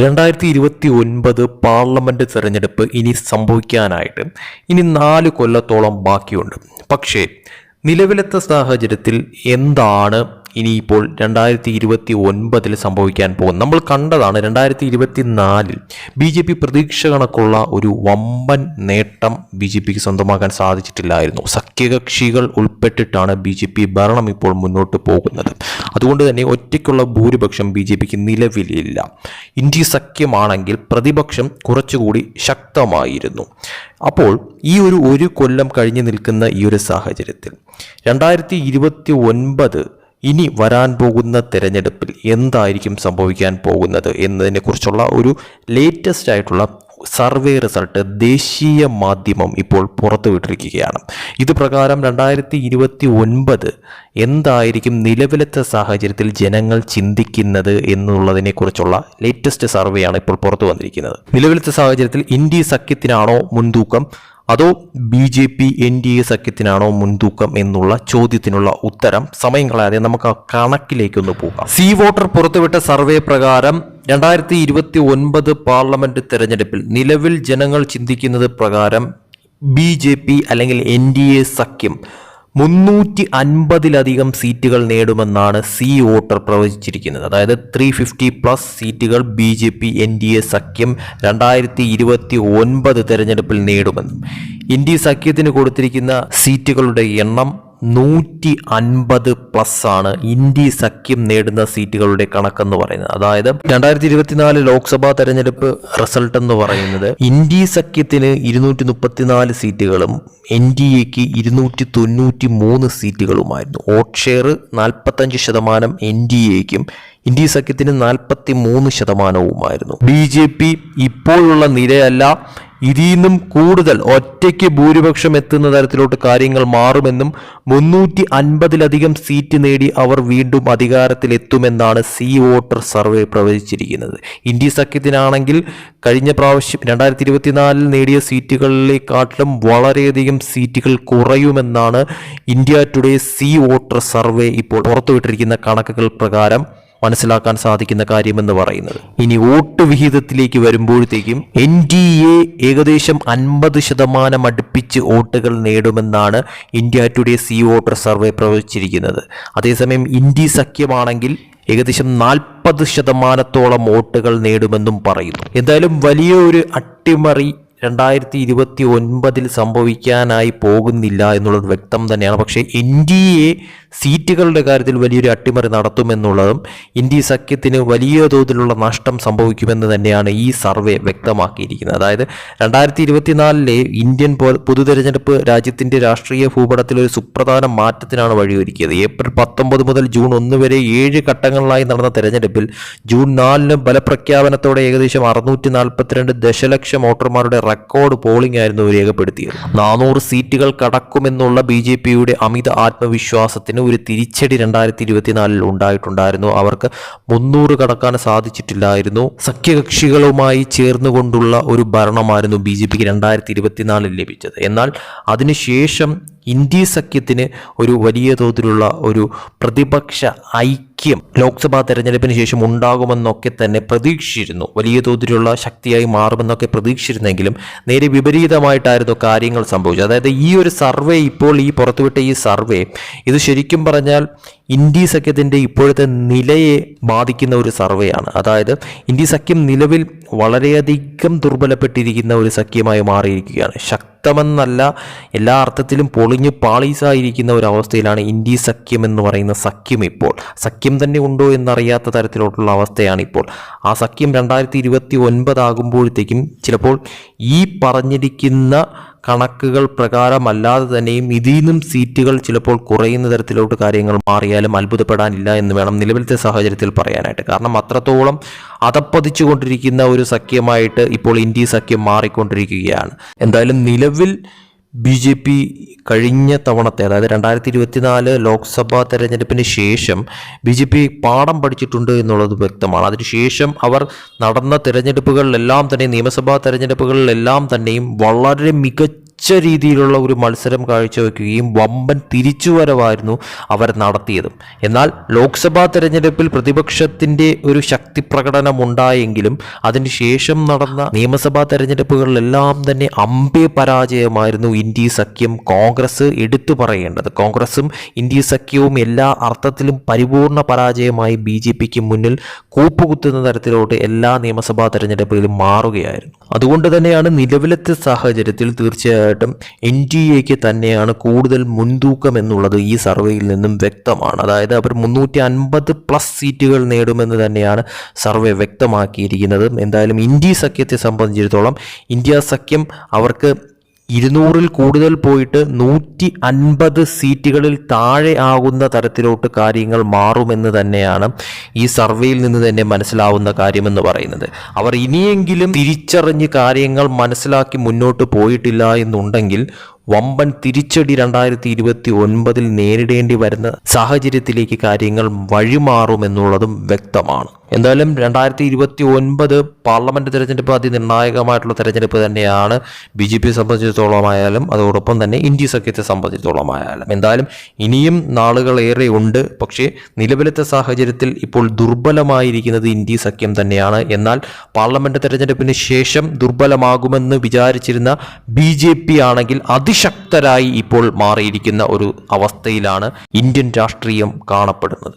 രണ്ടായിരത്തി ഇരുപത്തി ഒൻപത് പാർലമെന്റ് തിരഞ്ഞെടുപ്പ് ഇനി സംഭവിക്കാനായിട്ട് ഇനി നാല് കൊല്ലത്തോളം ബാക്കിയുണ്ട്. പക്ഷേ നിലവിലത്തെ സാഹചര്യത്തിൽ എന്താണ് ഇനിയിപ്പോൾ രണ്ടായിരത്തി ഇരുപത്തി ഒൻപതിൽ സംഭവിക്കാൻ പോകുന്നത്? നമ്മൾ കണ്ടതാണ് രണ്ടായിരത്തി ഇരുപത്തി നാലിൽ ബി ജെ പി പ്രതീക്ഷ കണക്കുള്ള ഒരു വമ്പൻ നേട്ടം ബി ജെ പിക്ക് സ്വന്തമാക്കാൻ സാധിച്ചിട്ടില്ലായിരുന്നു. സഖ്യകക്ഷികൾ ഉൾപ്പെട്ടിട്ടാണ് ബി ജെ പി ഭരണം ഇപ്പോൾ മുന്നോട്ട് പോകുന്നത്. അതുകൊണ്ട് തന്നെ ഒറ്റയ്ക്കുള്ള ഭൂരിപക്ഷം ബി ജെ പിക്ക് നിലവിലില്ല. ഇന്ത്യ സഖ്യമാണെങ്കിൽ പ്രതിപക്ഷം കുറച്ചുകൂടി ശക്തമായിരുന്നു. അപ്പോൾ ഈ ഒരു ഒരു കൊല്ലം കഴിഞ്ഞു നിൽക്കുന്ന ഈ ഒരു സാഹചര്യത്തിൽ രണ്ടായിരത്തി ഇരുപത്തി ഒൻപത് ഇനി വരാൻ പോകുന്ന തെരഞ്ഞെടുപ്പിൽ എന്തായിരിക്കും സംഭവിക്കാൻ പോകുന്നത് എന്നതിനെക്കുറിച്ചുള്ള ഒരു ലേറ്റസ്റ്റ് ആയിട്ടുള്ള സർവേ റിസൾട്ട് ദേശീയ മാധ്യമം ഇപ്പോൾ പുറത്തുവിട്ടിരിക്കുകയാണ്. ഇത് പ്രകാരം രണ്ടായിരത്തി ഇരുപത്തി ഒൻപത് എന്തായിരിക്കും നിലവിലത്തെ സാഹചര്യത്തിൽ ജനങ്ങൾ ചിന്തിക്കുന്നത് എന്നുള്ളതിനെക്കുറിച്ചുള്ള ലേറ്റസ്റ്റ് സർവേയാണ് ഇപ്പോൾ പുറത്തു വന്നിരിക്കുന്നത്. നിലവിലത്തെ സാഹചര്യത്തിൽ ഇന്ത്യ സഖ്യത്തിനാണോ മുൻതൂക്കം? അതോ B J P N D A സഖ്യത്തിനാണോ മുൻതൂക്കം എന്നുള്ള ചോദ്യത്തിനുള്ള ഉത്തരം സമയം കളയാതെ നമുക്ക് ആ കണക്കിലേക്കൊന്ന് പോകാം. സി വോട്ടർ പുറത്തുവിട്ട സർവേ പ്രകാരം രണ്ടായിരത്തി ഇരുപത്തി ഒൻപത് പാർലമെന്റ് തെരഞ്ഞെടുപ്പിൽ നിലവിൽ ജനങ്ങൾ ചിന്തിക്കുന്നത് പ്രകാരം ബി ജെ പി അല്ലെങ്കിൽ എൻ ഡി എ സഖ്യം മുന്നൂറ്റി അൻപതിലധികം സീറ്റുകൾ നേടുമെന്നാണ് സി വോട്ടർ പ്രവചിച്ചിരിക്കുന്നത്. അതായത് ത്രീ ഫിഫ്റ്റി പ്ലസ് സീറ്റുകൾ B J P N D A സഖ്യം രണ്ടായിരത്തി ഇരുപത്തി ഒൻപത് തെരഞ്ഞെടുപ്പിൽ നേടുമെന്നും ഇന്ത്യ സഖ്യത്തിന് കൊടുത്തിരിക്കുന്ന സീറ്റുകളുടെ എണ്ണം നൂറ്റി അൻപത് പ്ലസ് ആണ് ഇന്ത്യ സഖ്യം നേടുന്ന സീറ്റുകളുടെ കണക്കെന്ന് പറയുന്നത്. അതായത് രണ്ടായിരത്തി ഇരുപത്തിനാല് ലോക്സഭാ തെരഞ്ഞെടുപ്പ് റിസൾട്ട് എന്ന് പറയുന്നത് ഇന്ത്യ സഖ്യത്തിന് ഇരുന്നൂറ്റി മുപ്പത്തിനാല് സീറ്റുകളും എൻ ഡി എക്ക് ഇരുന്നൂറ്റി തൊണ്ണൂറ്റി മൂന്ന് സീറ്റുകളുമായിരുന്നു. വോട്ട് ഷെയർ നാൽപ്പത്തഞ്ച് ശതമാനം എൻ ഡി എക്കും ഇന്ത്യ സഖ്യത്തിന് നാൽപ്പത്തി മൂന്ന് ശതമാനവുമായിരുന്നു. ബി ജെ പി ഇപ്പോഴുള്ള നിലയല്ല ഇതിൽ നിന്നും കൂടുതൽ ഒറ്റയ്ക്ക് ഭൂരിപക്ഷം എത്തുന്ന തരത്തിലോട്ട് കാര്യങ്ങൾ മാറുമെന്നും മുന്നൂറ്റി അൻപതിലധികം സീറ്റ് നേടി അവർ വീണ്ടും അധികാരത്തിലെത്തുമെന്നാണ് സി വോട്ടർ സർവേ പ്രവചിച്ചിരിക്കുന്നത്. ഇന്ത്യ സഖ്യത്തിനാണെങ്കിൽ കഴിഞ്ഞ പ്രാവശ്യം രണ്ടായിരത്തി ഇരുപത്തിനാലിൽ നേടിയ സീറ്റുകളിലേക്കാട്ടിലും വളരെയധികം സീറ്റുകൾ കുറയുമെന്നാണ് India today C voter survey ഇപ്പോൾ പുറത്തുവിട്ടിരിക്കുന്ന കണക്കുകൾ പ്രകാരം. മനസ്സിലാക്കാൻ സാധിക്കുന്ന കാര്യമെന്ന് പറയുന്നത്. ഇനി വോട്ട് വിഹിതത്തിലേക്ക് വരുമ്പോഴത്തേക്കും എൻ ഡി എ ഏകദേശം അൻപത് ശതമാനം അടുപ്പിച്ച് വോട്ടുകൾ നേടുമെന്നാണ് India today C voter survey പ്രവചിച്ചിരിക്കുന്നത്. അതേസമയം ഇന്ത്യ സഖ്യമാണെങ്കിൽ ഏകദേശം നാൽപ്പത് ശതമാനത്തോളം വോട്ടുകൾ നേടുമെന്നും പറയുന്നു. എന്തായാലും വലിയ ഒരു അട്ടിമറി രണ്ടായിരത്തി ഇരുപത്തി ഒൻപതിൽ സംഭവിക്കാനായി പോകുന്നില്ല എന്നുള്ളത് വ്യക്തം തന്നെയാണ്. പക്ഷേ എൻ ഡി എ സീറ്റുകളുടെ കാര്യത്തിൽ വലിയൊരു അട്ടിമറി നടത്തുമെന്നുള്ളതും ഇന്ത്യ സഖ്യത്തിന് വലിയ തോതിലുള്ള നഷ്ടം സംഭവിക്കുമെന്ന് തന്നെയാണ് ഈ സർവേ വ്യക്തമാക്കിയിരിക്കുന്നത്. അതായത് രണ്ടായിരത്തി ഇരുപത്തിനാലിലെ ഇന്ത്യൻ പൊതു തെരഞ്ഞെടുപ്പ് രാജ്യത്തിന്റെ രാഷ്ട്രീയ ഭൂപടത്തിൽ ഒരു സുപ്രധാന മാറ്റത്തിനാണ് വഴിയൊരുക്കിയത്. ഏപ്രിൽ പത്തൊമ്പത് മുതൽ ജൂൺ ഒന്ന് വരെ ഏഴ് ഘട്ടങ്ങളിലായി നടന്ന തെരഞ്ഞെടുപ്പിൽ ജൂൺ നാലിന് ഫലപ്രഖ്യാപനത്തോടെ ഏകദേശം അറുന്നൂറ്റി നാൽപ്പത്തിരണ്ട് ദശലക്ഷം വോട്ടർമാരുടെ റെക്കോർഡ് പോളിംഗ് ആയിരുന്നു രേഖപ്പെടുത്തിയത്. നാനൂറ് സീറ്റുകൾ കടക്കുമെന്നുള്ള ബി ജെ പിയുടെ അമിത ആത്മവിശ്വാസത്തിന് ഒരു തിരിച്ചടി രണ്ടായിരത്തി ഇരുപത്തിനാലിൽ ഉണ്ടായിട്ടുണ്ടായിരുന്നു. അവർക്ക് മുന്നൂറ് കടക്കാൻ സാധിച്ചിട്ടില്ലായിരുന്നു. സഖ്യകക്ഷികളുമായി ചേർന്നുകൊണ്ടുള്ള ഒരു ഭരണമായിരുന്നു ബി ജെ പിക്ക് രണ്ടായിരത്തി ഇരുപത്തിനാലിൽ ലഭിച്ചത്. എന്നാൽ അതിനുശേഷം ഇന്ത്യ സഖ്യത്തിന് ഒരു വലിയ തോതിലുള്ള ഒരു പ്രതിപക്ഷ ഐക്യം ലോക്സഭാ തെരഞ്ഞെടുപ്പിന് ശേഷം ഉണ്ടാകുമെന്നൊക്കെ തന്നെ പ്രതീക്ഷിച്ചിരുന്നു. വലിയ തോതിലുള്ള ശക്തിയായി മാറുമെന്നൊക്കെ പ്രതീക്ഷിച്ചിരുന്നെങ്കിലും നേരെ വിപരീതമായിട്ടായിരുന്നു കാര്യങ്ങൾ സംഭവിച്ചത്. അതായത് ഈ ഒരു സർവേ ഇപ്പോൾ ഈ പുറത്തുവിട്ട ഈ സർവേ ഇത് ശരിക്കും പറഞ്ഞാൽ ഇന്ത്യ സഖ്യത്തിന്റെ ഇപ്പോഴത്തെ നിലയെ ബാധിക്കുന്ന ഒരു സർവേയാണ്. അതായത് ഇന്ത്യ സഖ്യം നിലവിൽ വളരെയധികം ദുർബലപ്പെട്ടിരിക്കുന്ന ഒരു സഖ്യമായി മാറിയിരിക്കുകയാണ്. ശക്തമെന്നല്ല എല്ലാ അർത്ഥത്തിലും പൊളിഞ്ഞ് പാളീസായിരിക്കുന്ന ഒരു അവസ്ഥയിലാണ് ഇന്ത്യ സഖ്യം എന്ന് പറയുന്ന സഖ്യം ഇപ്പോൾ. സഖ്യം തന്നെ ഉണ്ടോ എന്നറിയാത്ത തരത്തിലോട്ടുള്ള അവസ്ഥയാണ് ഇപ്പോൾ ആ സഖ്യം രണ്ടായിരത്തി ഇരുപത്തി ഒൻപതാകുമ്പോഴത്തേക്കും ചിലപ്പോൾ ഈ പറഞ്ഞിരിക്കുന്ന കണക്കുകൾ പ്രകാരമല്ലാതെ തന്നെയും ഇതിൽ നിന്നും സീറ്റുകൾ ചിലപ്പോൾ കുറയുന്ന തരത്തിലോട്ട് കാര്യങ്ങൾ മാറിയാലും അത്ഭുതപ്പെടാനില്ല എന്ന് വേണം നിലവിലത്തെ സാഹചര്യത്തിൽ പറയാനായിട്ട്. കാരണം അത്രത്തോളം അതപ്പതിച്ചു കൊണ്ടിരിക്കുന്ന ഒരു സഖ്യമായിട്ട് ഇപ്പോൾ ഇന്ത്യ സഖ്യം മാറിക്കൊണ്ടിരിക്കുകയാണ്. എന്തായാലും നിലവിൽ ബി ജെ പി കഴിഞ്ഞ തവണത്തെ അതായത് രണ്ടായിരത്തി ഇരുപത്തിനാല് ലോക്സഭാ തെരഞ്ഞെടുപ്പിന് ശേഷം ബി ജെ പി പാഠം പഠിച്ചിട്ടുണ്ട് എന്നുള്ളത് വ്യക്തമാണ്. അതിനുശേഷം അവർ നടന്ന തെരഞ്ഞെടുപ്പുകളിലെല്ലാം തന്നെ നിയമസഭാ തെരഞ്ഞെടുപ്പുകളിലെല്ലാം തന്നെയും വളരെ മികച്ച രീതിയിലുള്ള ഒരു മത്സരം കാഴ്ചവെക്കുകയും വമ്പൻ തിരിച്ചുവരവായിരുന്നു അവർ നടത്തിയത്. എന്നാൽ ലോക്സഭാ തെരഞ്ഞെടുപ്പിൽ പ്രതിപക്ഷത്തിന്റെ ഒരു ശക്തി പ്രകടനം ഉണ്ടായെങ്കിലും അതിനുശേഷം നടന്ന നിയമസഭാ തെരഞ്ഞെടുപ്പുകളിലെല്ലാം തന്നെ അമ്പേ പരാജയമായിരുന്നു ഇന്ത്യ സഖ്യം കോൺഗ്രസ് എടുത്തു പറയേണ്ടത്. കോൺഗ്രസും ഇന്ത്യ സഖ്യവും എല്ലാ അർത്ഥത്തിലും പരിപൂർണ പരാജയമായി ബി ജെ പിക്ക് മുന്നിൽ കൂപ്പുകുത്തുന്ന തരത്തിലോട്ട് എല്ലാ നിയമസഭാ തെരഞ്ഞെടുപ്പുകളിലും മാറുകയായിരുന്നു. അതുകൊണ്ട് തന്നെയാണ് നിലവിലത്തെ സാഹചര്യത്തിൽ തീർച്ചയായിട്ടും എൻ ഡി എക്ക് തന്നെയാണ് കൂടുതൽ മുൻതൂക്കം എന്നുള്ളത് ഈ സർവേയിൽ നിന്നും വ്യക്തമാണ്. അതായത് അവർ മുന്നൂറ്റി അൻപത് പ്ലസ് സീറ്റുകൾ നേടുമെന്ന് തന്നെയാണ് സർവേ വ്യക്തമാക്കിയിരിക്കുന്നത്. എന്തായാലും ഇന്ത്യ സഖ്യത്തെ സംബന്ധിച്ചിടത്തോളം ഇന്ത്യ സഖ്യം അവർക്ക് ഇരുന്നൂറിൽ കൂടുതൽ പോയിട്ട് നൂറ്റി അൻപത് സീറ്റുകളിൽ താഴെ ആകുന്ന തരത്തിലോട്ട് കാര്യങ്ങൾ മാറുമെന്ന് തന്നെയാണ് ഈ സർവേയിൽ നിന്ന് തന്നെ മനസ്സിലാവുന്ന കാര്യമെന്ന് പറയുന്നത്. അവർ ഇനിയെങ്കിലും തിരിച്ചറിഞ്ഞ് കാര്യങ്ങൾ മനസ്സിലാക്കി മുന്നോട്ട് പോയിട്ടില്ല എന്നുണ്ടെങ്കിൽ വമ്പൻ തിരിച്ചടി രണ്ടായിരത്തി ഇരുപത്തി ഒൻപതിൽ നേരിടേണ്ടി വരുന്ന സാഹചര്യത്തിലേക്ക് കാര്യങ്ങൾ വഴിമാറുമെന്നുള്ളതും വ്യക്തമാണ്. എന്തായാലും രണ്ടായിരത്തി ഇരുപത്തി ഒൻപത് പാർലമെന്റ് തെരഞ്ഞെടുപ്പ് അതിനിർണായകമായിട്ടുള്ള തെരഞ്ഞെടുപ്പ് തന്നെയാണ് ബി ജെ പിയെ സംബന്ധിച്ചിടത്തോളമായാലും അതോടൊപ്പം തന്നെ ഇന്ത്യ സഖ്യത്തെ സംബന്ധിച്ചിടത്തോളമായാലും. എന്തായാലും ഇനിയും നാളുകൾ ഏറെ ഉണ്ട്. പക്ഷേ നിലവിലത്തെ സാഹചര്യത്തിൽ ഇപ്പോൾ ദുർബലമായിരിക്കുന്നത് ഇന്ത്യ സഖ്യം തന്നെയാണ്. എന്നാൽ പാർലമെന്റ് തെരഞ്ഞെടുപ്പിന് ശേഷം ദുർബലമാകുമെന്ന് വിചാരിച്ചിരുന്ന ബി ജെ പി ആണെങ്കിൽ അതിശക്തരായി ഇപ്പോൾ മാറിയിരിക്കുന്ന ഒരു അവസ്ഥയിലാണ് ഇന്ത്യൻ രാഷ്ട്രീയം കാണപ്പെടുന്നത്.